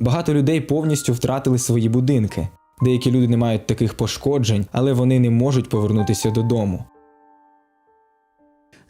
Багато людей повністю втратили свої будинки. Деякі люди не мають таких пошкоджень, але вони не можуть повернутися додому.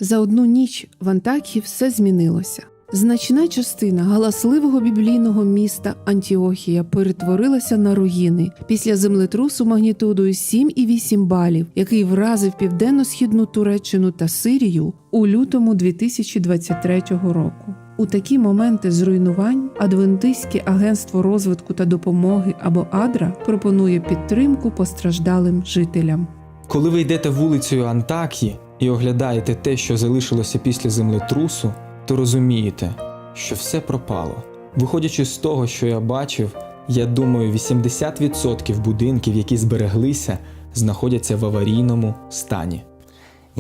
За одну ніч в Антакії все змінилося. Значна частина галасливого біблійного міста Антіохія перетворилася на руїни після землетрусу магнітудою 7,8 балів, який вразив південно-східну Туреччину та Сирію у лютому 2023 року. У такі моменти зруйнувань Адвентистське агентство розвитку та допомоги або АДРА пропонує підтримку постраждалим жителям. Коли ви йдете вулицею Антакії і оглядаєте те, що залишилося після землетрусу, то розумієте, що все пропало. Виходячи з того, що я бачив, я думаю, 80% будинків, які збереглися, знаходяться в аварійному стані.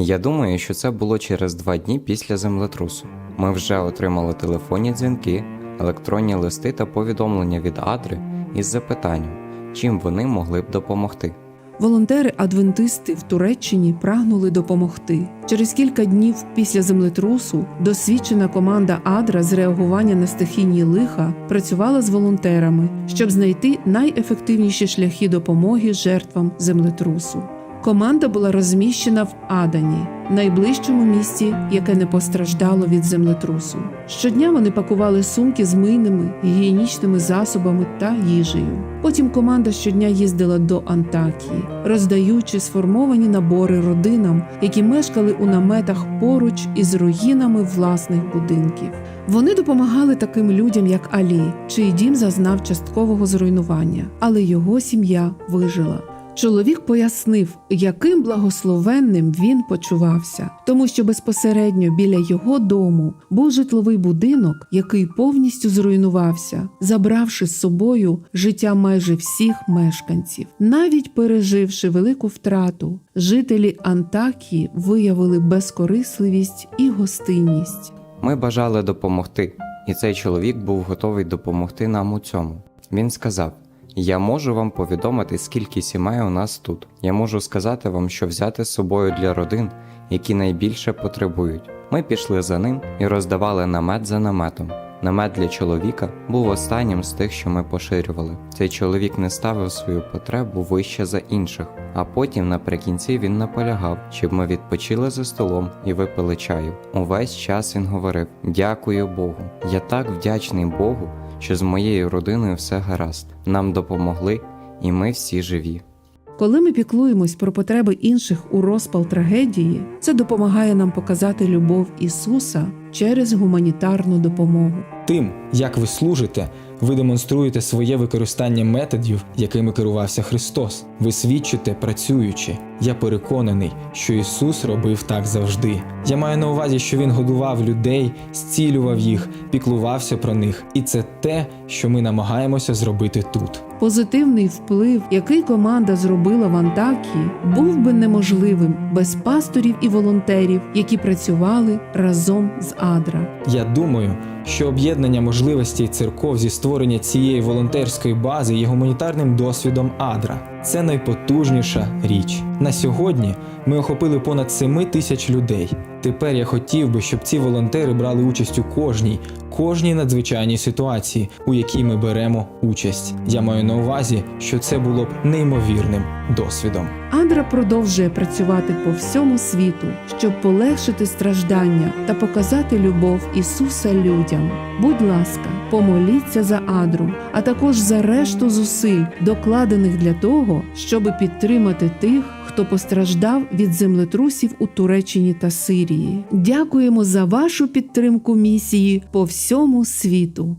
Я думаю, що це було через два дні після землетрусу. Ми вже отримали телефонні дзвінки, електронні листи та повідомлення від Адри із запитанням, чим вони могли б допомогти. Волонтери-адвентисти в Туреччині прагнули допомогти. Через кілька днів після землетрусу досвідчена команда Адра з реагування на стихійні лиха працювала з волонтерами, щоб знайти найефективніші шляхи допомоги жертвам землетрусу. Команда була розміщена в Адані, найближчому місті, яке не постраждало від землетрусу. Щодня вони пакували сумки з мийними, гігієнічними засобами та їжею. Потім команда щодня їздила до Антакії, роздаючи сформовані набори родинам, які мешкали у наметах поруч із руїнами власних будинків. Вони допомагали таким людям, як Алі, чий дім зазнав часткового зруйнування, але його сім'я вижила. Чоловік пояснив, яким благословенним він почувався, тому що безпосередньо біля його дому був житловий будинок, який повністю зруйнувався, забравши з собою життя майже всіх мешканців. Навіть переживши велику втрату, жителі Антакії виявили безкорисливість і гостинність. Ми бажали допомогти, і цей чоловік був готовий допомогти нам у цьому. Він сказав: Я можу вам повідомити, скільки сімей у нас тут. Я можу сказати вам, що взяти з собою для родин, які найбільше потребують. Ми пішли за ним і роздавали намет за наметом. Намет для чоловіка був останнім з тих, що ми поширювали. Цей чоловік не ставив свою потребу вище за інших, а потім наприкінці він наполягав, щоб ми відпочили за столом і випили чаю. Увесь час він говорив: Дякую Богу. Я так вдячний Богу, що з моєю родиною все гаразд. Нам допомогли, і ми всі живі. Коли ми піклуємось про потреби інших у розпал трагедії, це допомагає нам показати любов Ісуса через гуманітарну допомогу. Тим, як ви служите, ви демонструєте своє використання методів, якими керувався Христос. Ви свідчите, працюючи. Я переконаний, що Ісус робив так завжди. Я маю на увазі, що Він годував людей, зцілював їх, піклувався про них, і це те, що ми намагаємося зробити тут. Позитивний вплив, який команда зробила в Антакії, був би неможливим без пасторів і волонтерів, які працювали разом з Адра. Я думаю, що об'єднання можливостей церков зі створення цієї волонтерської бази є гуманітарним досвідом Адра. Це найпотужніша річ. На сьогодні ми охопили понад 7 тисяч людей. Тепер я хотів би, щоб ці волонтери брали участь у кожній, кожній надзвичайній ситуації, у якій ми беремо участь. Я маю на увазі, що це було б неймовірним досвідом. Адра продовжує працювати по всьому світу, щоб полегшити страждання та показати любов Ісуса людям. Будь ласка, помоліться за Адру, а також за решту зусиль, докладених для того, щоб підтримати тих, хто постраждав від землетрусів у Туреччині та Сирії. Дякуємо за вашу підтримку місії по всьому світу.